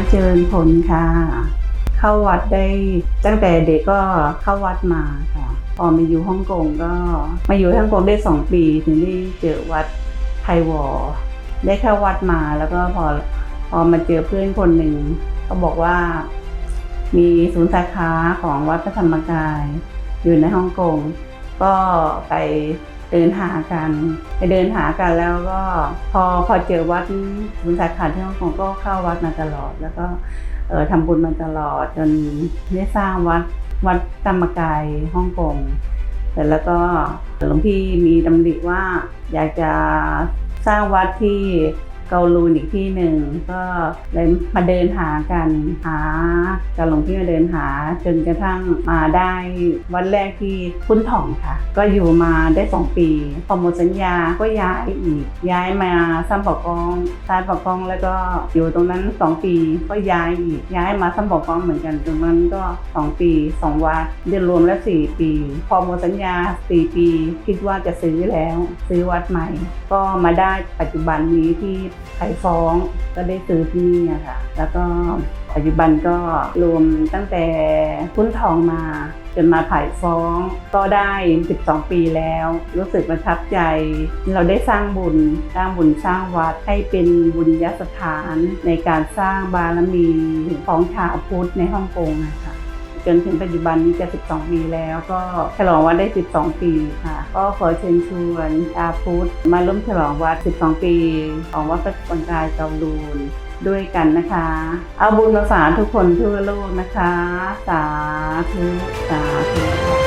ญผลค่ะ เข้าวัดได้ตั้งแต่เด็กก็เข้าวัดมาค่ะ พอมาอยู่ฮ่องกงก็มาอยู่ฮ่องกงได้สองปีถึงได้เจอวัดไทวอได้เข้าวัดมาแล้วก็พอพอมาเจอเพื่อนคนหนึ่งเขาบอกว่า มีศูนย์สาขาของวัดพระธรรมกาย อยู่ในฮ่องกงก็ไป เดินหากันไปเดินหากันแล้วก็พอพอเจอวัดศูนย์สาขาที่ฮ่องกงก็เข้าวัดมาตลอด แล้วก็เออทำบุญมาตลอดจนได้สร้างวัดวัดธรรมกายฮ่องกงเสร็จแล้วก็หลวงพี่มีดำริว่าอยากจะสร้างวัดที่ เกาลูนอีกที่หนึ่งก็เลยมาเดินหากันหากับหลวงพี่มาเดินหา จนกระทั่งมาได้วัดแรกที่พุ้นถ่องค่ะ ก็อยู่มาได้สองปีพอหมดสัญญาก็ย้ายอีก ย้ายมาซ้ำปอกกองซ้ายปอกกองแล้วก็อยู่ตรงนั้นสองปีก็ย้ายอีกย้ายมาซ้ำปอกกองเหมือนกันตรงนั้นก็สองปีสองวัดเดือนรวมแล้วสี่ปี พอหมดสัญญาสี่ปี คิดว่าจะซื้อแล้ว ซื้อวัดใหม่ ก็มาได้ปัจจุบันนี้ที่ไผ่ฟ้องก็ได้ซื้อที่นี่อะค่ะ แล้วก็ปัจจุบันก็รวมตั้งแต่พุ้นทองมาจนมาไผ่ฟ้องก็ได้ 12 ปีแล้ว รู้สึกประทับใจ เราได้สร้างบุญสร้างบุญสร้างวัดให้เป็นบุญยสถานในการสร้างบารมีของชาวพุทธในฮ่องกงนะคะ จนถึงปัจจุบันนี้จะ 12 ปีแล้วก็ฉลองวัดได้ 12 ปีค่ะ ก็ขอเชิญชวนอาพุธมาร่วมฉลองวัด 12 ปี ของวัดพระกันกายเกาลูนด้วยกันนะคะ เอาบุญมาฝากทุกคนทั่วโลกนะคะ สาธุ สาธุ